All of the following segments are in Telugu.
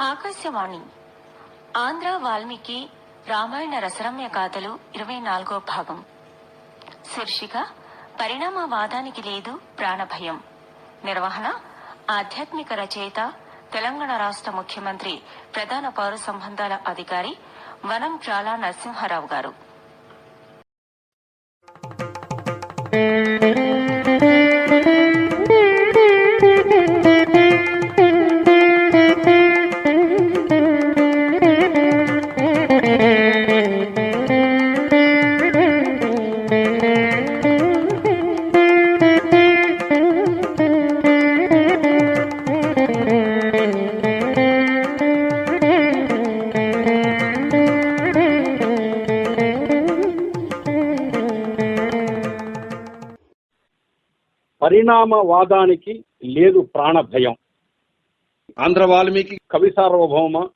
ఆకాశవాణి. ఆంధ్ర వాల్మీకి రామాయణ రసరమ్య గాథలు ఇరవై నాలుగో భాగం. శీర్షిక పరిణామవాదానికి లేదు ప్రాణభయం. నిర్వహణ ఆధ్యాత్మిక రచయిత తెలంగాణ రాష్ట్ర ముఖ్యమంత్రి ప్రధాన పౌర సంబంధాల అధికారి వనం జాలా నరసింహారావు గారు. పరిణామవాదానికి లేదు ప్రాణ భయం ఆంధ్ర వాల్మీకి కవి సార్వభౌమ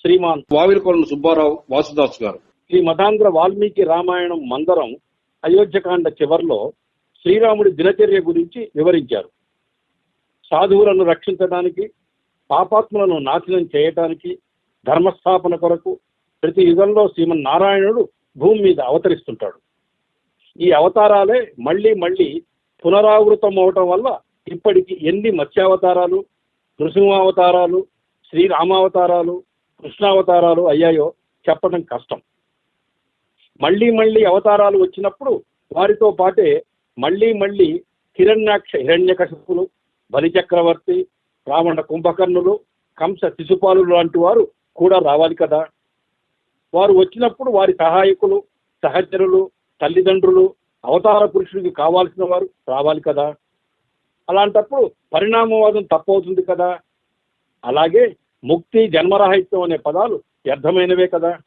శ్రీమాన్ వావిలకొలను సుబ్బారావు వాసుదాస్ గారు. శ్రీ మదాంధ్ర వాల్మీకి రామాయణం మందరం అయోధ్యకాండ చివర్లో శ్రీరాముడి దినచర్య గురించి వివరించారు. సాధువులను రక్షించడానికి పాపాత్ములను నాశనం చేయటానికి ధర్మస్థాపన కొరకు ప్రతి యుగంలో శ్రీమన్నారాయణుడు భూమి మీద అవతరిస్తుంటాడు. ఈ అవతారాలే మళ్ళీ మళ్ళీ పునరావృతం అవటం వల్ల ఇప్పటికి ఎన్ని మత్స్యావతారాలు నృసింహావతారాలు శ్రీరామావతారాలు కృష్ణావతారాలు అయ్యాయో చెప్పడం కష్టం. మళ్ళీ మళ్ళీ అవతారాలు వచ్చినప్పుడు వారితో పాటే మళ్ళీ మళ్ళీ హిరణ్యాక్ష హిరణ్యకశిపులు బలిచక్రవర్తి రావణ కుంభకర్ణులు కంస శిశుపాలు లాంటి వారు కూడా రావాలి కదా. వారు వచ్చినప్పుడు వారి సహాయకులు సహచరులు తల్లిదండ్రులు అవతార పురుషుడికి కావాల్సిన వారు రావాలి కదా? అలాంటప్పుడు పరిణామవాదం తప్పవుతుంది కదా? అలాగే ముక్తి జన్మరాహిత్యం అనే పదాలు వ్యర్థమైనవే కదా?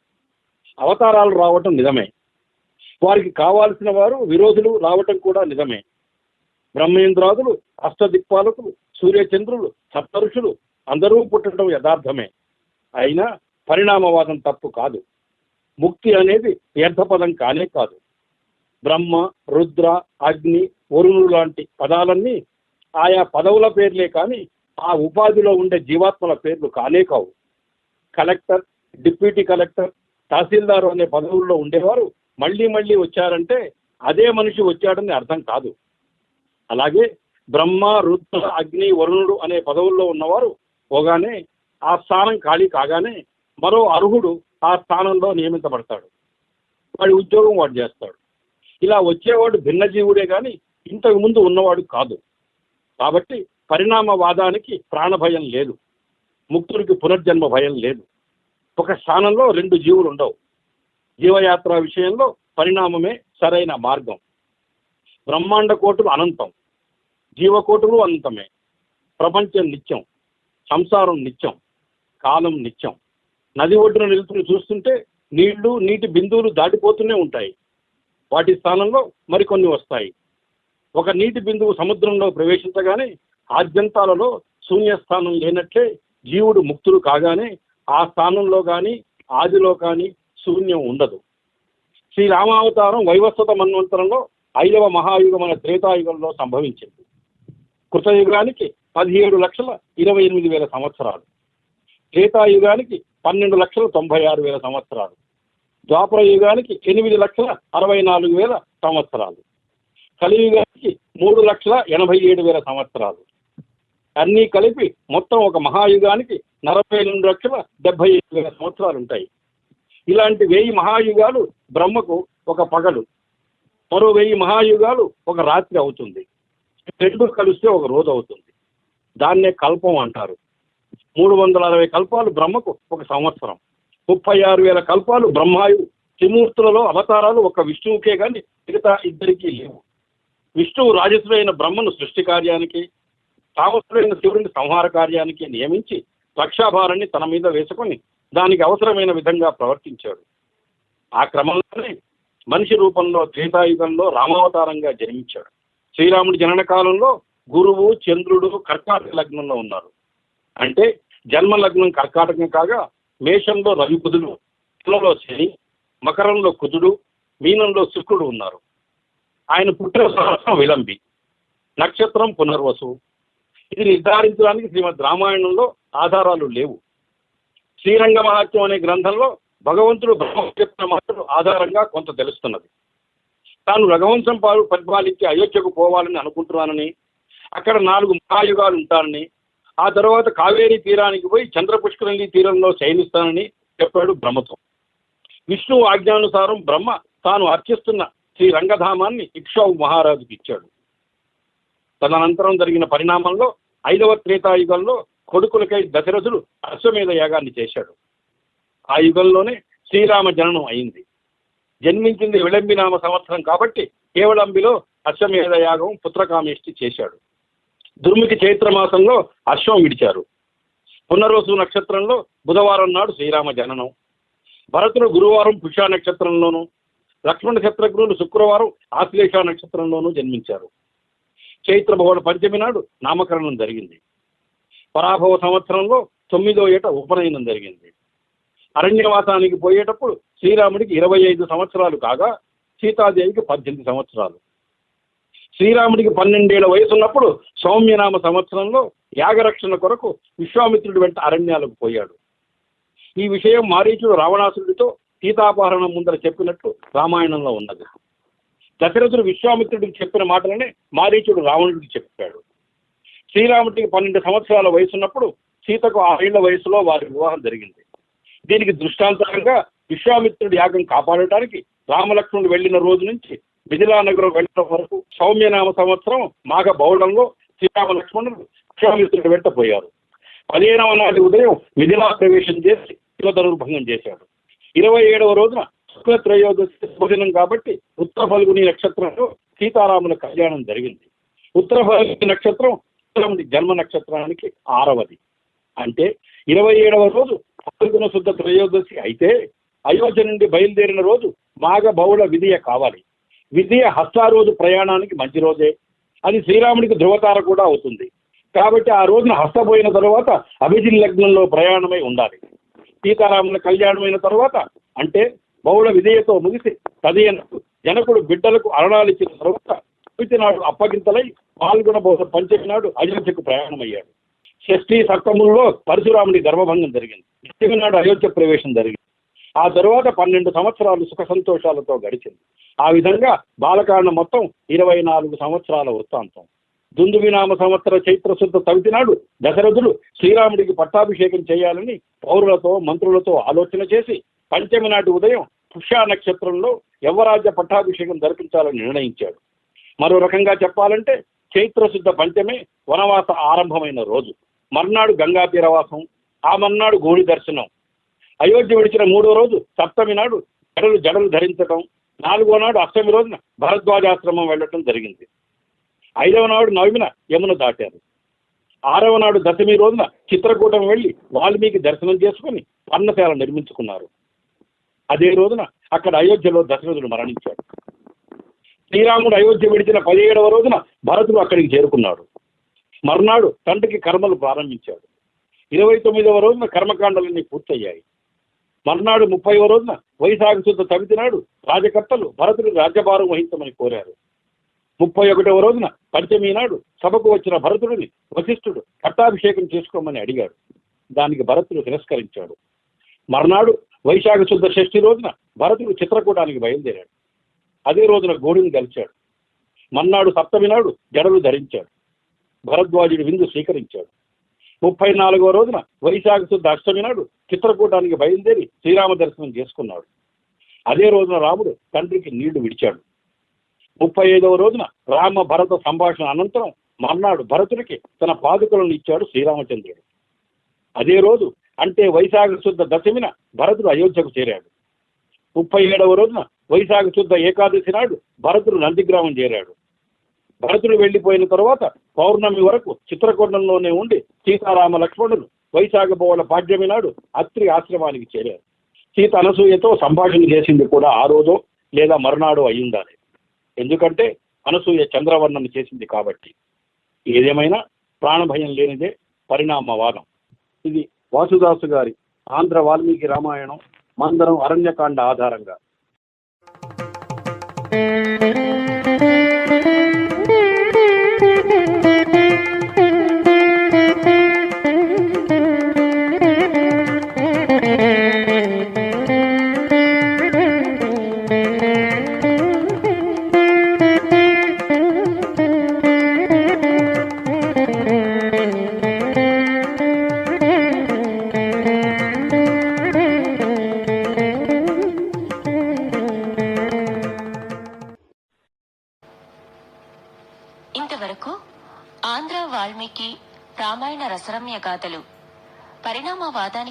అవతారాలు రావటం నిజమే. వారికి కావాల్సిన వారు విరోధులు రావటం కూడా నిజమే. బ్రహ్మేంద్రాదులు అష్టదిక్పాలకులు సూర్యచంద్రులు సప్తరుషులు అందరూ పుట్టడం యథార్థమే. అయినా పరిణామవాదం తప్పు కాదు. ముక్తి అనేది వ్యర్థపదం కానే కాదు. బ్రహ్మ రుద్ర అగ్ని వరుణుడు లాంటి పదాలన్నీ ఆయా పదవుల పేర్లే కానీ ఆ ఉపాధిలో ఉండే జీవాత్మల పేర్లు కానే కావు. కలెక్టర్ డిప్యూటీ కలెక్టర్ తహసీల్దార్ అనే పదవుల్లో ఉండేవారు మళ్ళీ మళ్ళీ వచ్చారంటే అదే మనిషి వచ్చాడని అర్థం కాదు. అలాగే బ్రహ్మ రుద్ర అగ్ని వరుణుడు అనే పదవుల్లో ఉన్నవారు పోగానే ఆ స్థానం ఖాళీ కాగానే మరో అర్హుడు ఆ స్థానంలో నియమించబడతాడు. వాడి ఉద్యోగం వాడు చేస్తాడు. ఇలా వచ్చేవాడు భిన్నజీవుడే కానీ ఇంతకు ముందు ఉన్నవాడు కాదు. కాబట్టి పరిణామవాదానికి ప్రాణభయం లేదు. ముక్తుడికి పునర్జన్మ భయం లేదు. ఒక స్థానంలో రెండు జీవులు ఉండవు. జీవయాత్ర విషయంలో పరిణామమే సరైన మార్గం. బ్రహ్మాండ కోటులు అనంతం. జీవకోటులు అనంతమే. ప్రపంచం నిత్యం. సంసారం నిత్యం. కాలం నిత్యం. నది ఒడ్డున నిలుతుని చూస్తుంటే నీళ్ళు నీటి బిందువులు దాటిపోతూనే ఉంటాయి. వాటి స్థానంలో మరికొన్ని వస్తాయి. ఒక నీటి బిందువు సముద్రంలో ప్రవేశించగానే ఆద్యంతాలలో శూన్యస్థానం లేనట్లే జీవుడు ముక్తుడు కాగానే ఆ స్థానంలో కానీ ఆదిలో కానీ శూన్యం ఉండదు. శ్రీరామావతారం వైవస్వత మన్వంతరంలో ఐదవ మహాయుగమైన త్రేతాయుగంలో సంభవించింది. కృతయుగానికి పదిహేడు లక్షల ఇరవై ఎనిమిది వేల సంవత్సరాలు. త్రేతాయుగానికి పన్నెండు లక్షల తొంభై ఆరు వేల సంవత్సరాలు. ద్వాపర యుగానికి ఎనిమిది లక్షల అరవై నాలుగు వేల సంవత్సరాలు. కలియుగానికి మూడు లక్షల ఎనభై ఏడు వేల సంవత్సరాలు. అన్నీ కలిపి మొత్తం ఒక మహాయుగానికి నలభై రెండు లక్షల డెబ్బై ఏడు వేల సంవత్సరాలు ఉంటాయి. ఇలాంటి వెయ్యి మహాయుగాలు బ్రహ్మకు ఒక పగలు. మరో వెయ్యి మహాయుగాలు ఒక రాత్రి అవుతుంది. రెండు కలిస్తే ఒక రోజు అవుతుంది. దాన్నే కల్పం అంటారు. మూడు వందల అరవై కల్పాలు బ్రహ్మకు ఒక సంవత్సరం. ముప్పై ఆరు వేల కల్పాలు బ్రహ్మాయు త్రిమూర్తులలో అవతారాలు ఒక విష్ణువుకే కానీ మిగతా ఇద్దరికీ లేవు. విష్ణువు రాజసుడైన బ్రహ్మను సృష్టి కార్యానికి తామసుడైన శివుడిని సంహార కార్యానికి నియమించి రక్షాభారాన్ని తన మీద వేసుకొని దానికి అవసరమైన విధంగా ప్రవర్తించాడు. ఆ క్రమంలోనే మనిషి రూపంలో త్రేతాయుగంలో రామావతారంగా జన్మించాడు. శ్రీరాముడి జనన కాలంలో గురువు చంద్రుడు కర్కాటక లగ్నంలో ఉన్నారు. అంటే జన్మ లగ్నం కర్కాటకం కాగా మేషంలో రవి బుధుడు తులలో శని మకరంలో కుజుడు మీనంలో శుక్రుడు ఉన్నారు. ఆయన పుట్టిన సంవత్సరం విలంబి నక్షత్రం పునర్వసు. ఇది నిర్ధారించడానికి శ్రీమద్ రామాయణంలో ఆధారాలు లేవు. శ్రీరంగ మహాత్యం అనే గ్రంథంలో భగవంతుడు బ్రహ్మ చెప్పిన మాటలు ఆధారంగా కొంత తెలుస్తున్నది. తాను రఘువంశం పాలు పరిపాలించి అయోధ్యకు పోవాలని అనుకుంటున్నానని అక్కడ నాలుగు మహాయుగాలు ఉంటానని ఆ తర్వాత కావేరీ తీరానికి పోయి చంద్రపుష్కరణి తీరంలో శయనిస్తానని చెప్పాడు బ్రహ్మతో. విష్ణువు ఆజ్ఞానుసారం బ్రహ్మ తాను అర్చిస్తున్న శ్రీ రంగధామాన్ని ఇక్షావు మహారాజుకి ఇచ్చాడు. తదనంతరం జరిగిన పరిణామంలో ఐదవ త్రేతాయుగంలో కొడుకులకై దశరథుడు అశ్వమేధ యాగాన్ని చేశాడు. ఆ యుగంలోనే శ్రీరామ జననం అయింది. జన్మించింది విళంబినామ సంవత్సరం కాబట్టి కేవలంబిలో అశ్వమేధ యాగం పుత్రకామేష్టి చేశాడు. దుర్ముఖి చైత్ర మాసంలో అశ్వం విడిచారు. పునరోసు నక్షత్రంలో బుధవారం నాడు శ్రీరామ జననం. భరతుడు గురువారం పుషా నక్షత్రంలోను లక్ష్మణ శత్రుఘ్నుడు శుక్రవారం ఆశ్లేష నక్షత్రంలోనూ జన్మించారు. చైత్ర భవన పంచమి నాడు నామకరణం జరిగింది. పరాభవ సంవత్సరంలో తొమ్మిదో ఏట ఉపనయనం జరిగింది. అరణ్యవాసానికి పోయేటప్పుడు శ్రీరాముడికి ఇరవై ఐదు సంవత్సరాలు కాగా సీతాదేవికి పద్దెనిమిది సంవత్సరాలు. శ్రీరాముడికి పన్నెండేళ్ళ వయసు ఉన్నప్పుడు సౌమ్యనామ సంవత్సరంలో యాగరక్షణ కొరకు విశ్వామిత్రుడి వెంట అరణ్యాలకు పోయాడు. ఈ విషయం మారీచుడు రావణాసురుడితో సీతాపహరణం ముందర చెప్పినట్లు రామాయణంలో ఉన్నది. దశరథుడు విశ్వామిత్రుడికి చెప్పిన మాటలనే మారీచుడు రావణుడికి చెప్పాడు. శ్రీరాముడికి పన్నెండు సంవత్సరాల వయసు ఉన్నప్పుడు సీతకు ఆ ఏళ్ళ వయసులో వారి వివాహం జరిగింది. దీనికి దృష్టాంతంగా విశ్వామిత్రుడి యాగం కాపాడటానికి రామలక్ష్మణుడు వెళ్ళిన రోజు నుంచి మిథిలానగరం వెళ్ళడం వరకు సౌమ్యనామ సంవత్సరం మాఘ బౌళంలో శ్రీరామ లక్ష్మణుడు విశ్వామిత్రుడి వెంట పోయారు. పదిహేనవ నాటి ఉదయం మిథిలా ప్రవేశం చేసి శివధనుర్భంగం చేశాడు. ఇరవై ఏడవ రోజున శుక్లత్రయోదశి భోజనం కాబట్టి ఉత్తర ఫల్గుని నక్షత్రంలో సీతారాముల కళ్యాణం జరిగింది. ఉత్తర ఫల్గుని నక్షత్రం జన్మ నక్షత్రానికి ఆరవది. అంటే ఇరవై ఏడవ రోజు ఫల్గుణ శుద్ధ త్రయోదశి అయితే అయోధ్య నుండి బయలుదేరిన రోజు మాఘ బహుళ విధియ కావాలి. విజయ హస్త రోజు ప్రయాణానికి మంచి రోజే అది శ్రీరాముడికి ధృవతార కూడా అవుతుంది. కాబట్టి ఆ రోజున హస్తపోయిన తర్వాత అభిజిన్ లగ్నంలో ప్రయాణమై ఉండాలి. సీతారాముల కళ్యాణమైన తరువాత అంటే బహుళ విధేయతో ముగిసి తదియనకు జనకుడు బిడ్డలకు అరణాలు ఇచ్చిన తర్వాత చవితి నాడు అప్పగింతలై పాల్గొన బహుళ పంచమి నాడు అయోధ్యకు ప్రయాణమయ్యాడు. షష్ఠీ సప్తముల్లో పరశురాముడి గర్భభంగం జరిగింది. దశమి నాడు అయోధ్య ప్రవేశం జరిగింది. ఆ తరువాత పన్నెండు సంవత్సరాలు సుఖ సంతోషాలతో గడిచింది. ఆ విధంగా బాలకాండ మొత్తం ఇరవై నాలుగు సంవత్సరాల వృత్తాంతం. దుందువినామ సంవత్సర చైత్రశుద్ధ తవితినాడు తవితి నాడు దశరథుడు శ్రీరాముడికి పట్టాభిషేకం చేయాలని పౌరులతో మంత్రులతో ఆలోచన చేసి పంచమి నాటి ఉదయం పుష్య నక్షత్రంలో యవ్వరాజ్య పట్టాభిషేకం జరిపించాలని నిర్ణయించాడు. మరో రకంగా చెప్పాలంటే చైత్రశుద్ధ పంచమే వనవాస ఆరంభమైన రోజు. మర్నాడు గంగా తీరవాసం ఆ మర్నాడు గోడి దర్శనం అయోధ్య విడిచిన మూడో రోజు సప్తమి నాడు జడలు జడలు ధరించడం నాలుగో నాడు అష్టమి రోజున భరద్వాజాశ్రమం వెళ్ళటం జరిగింది. ఐదవ నాడు నవమిన యమున దాటారు. ఆరవ నాడు దశమి రోజున చిత్రకూటం వెళ్ళి వాల్మీకి దర్శనం చేసుకుని పర్ణశాల నిర్మించుకున్నారు. అదే రోజున అక్కడ అయోధ్యలో దశరథుడు మరణించాడు. శ్రీరాముడు అయోధ్య విడిచిన పదిహేడవ రోజున భరతుడు అక్కడికి చేరుకున్నాడు. మర్నాడు తండ్రికి కర్మలు ప్రారంభించాడు. ఇరవై తొమ్మిదవ రోజున కర్మకాండలన్నీ పూర్తయ్యాయి. మర్నాడు ముప్పైవ రోజున వైశాఖ శుద్ధ తమితి నాడు రాజకర్తలు భరతుడు రాజ్యభారం వహించమని కోరారు. ముప్పై ఒకటవ రోజున పంచమి నాడు సభకు వచ్చిన భరతుడిని వశిష్ఠుడు పట్టాభిషేకం చేసుకోమని అడిగాడు. దానికి భరతుడు తిరస్కరించాడు. మర్నాడు వైశాఖ శుద్ధ షష్ఠి రోజున భరతుడు చిత్రకూటానికి బయలుదేరాడు. అదే రోజున గోడిని గెలిచాడు. మర్నాడు సప్తమి నాడు జడలు ధరించాడు. భరద్వాజుడి విందు స్వీకరించాడు. ముప్పై నాలుగవ రోజున వైశాఖ శుద్ధ అష్టమి నాడు చిత్రకూటానికి బయలుదేరి శ్రీరామ దర్శనం చేసుకున్నాడు. అదే రోజున రాముడు తండ్రికి నీళ్ళు విడిచాడు. ముప్పై ఐదవ రోజున రామ భరత సంభాషణ అనంతరం మర్నాడు భరతుడికి తన పాదుకలను ఇచ్చాడు శ్రీరామచంద్రుడు. అదే రోజు అంటే వైశాఖ శుద్ధ దశమిన భరతుడు అయోధ్యకు చేరాడు. ముప్పై ఏడవ రోజున వైశాఖ శుద్ధ ఏకాదశి నాడు భరతుడు నందిగ్రామం చేరాడు. భరతుడు వెళ్ళిపోయిన తర్వాత పౌర్ణమి వరకు చిత్రకూటంలోనే ఉండి సీతారామ లక్ష్మణులు వైశాఖ బోవల పాడ్యమి నాడు అత్రి ఆశ్రమానికి చేరారు. సీత అనసూయతో సంభాషణ చేసింది కూడా ఆ రోజు లేదా మరునాడు అయి ఎందుకంటే అనసూయ చంద్రవర్ణన చేసింది కాబట్టి. ఏదేమైనా ప్రాణభయం లేనిదే పరిణామవాదం. ఇది వాసుదాసు గారి ఆంధ్ర వాల్మీకి రామాయణం మందరం అరణ్యకాండ ఆధారంగా.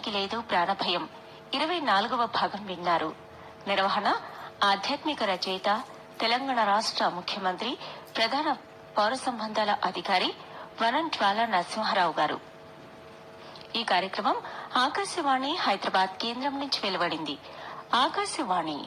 ప్రాణానికి లేదు ప్రాణభయం. ఇరవై నాలుగవ భాగం విన్నారు. నిర్వహణ ఆధ్యాత్మిక రచయిత తెలంగాణ రాష్ట్ర ముఖ్యమంత్రి ప్రధాన పౌర సంబంధాల అధికారి వనం జ్వాల నరసింహారావు గారు. ఈ కార్యక్రమం ఆకాశవాణి హైదరాబాద్ కేంద్రం నుంచి వెలువడింది. ఆకాశవాణి.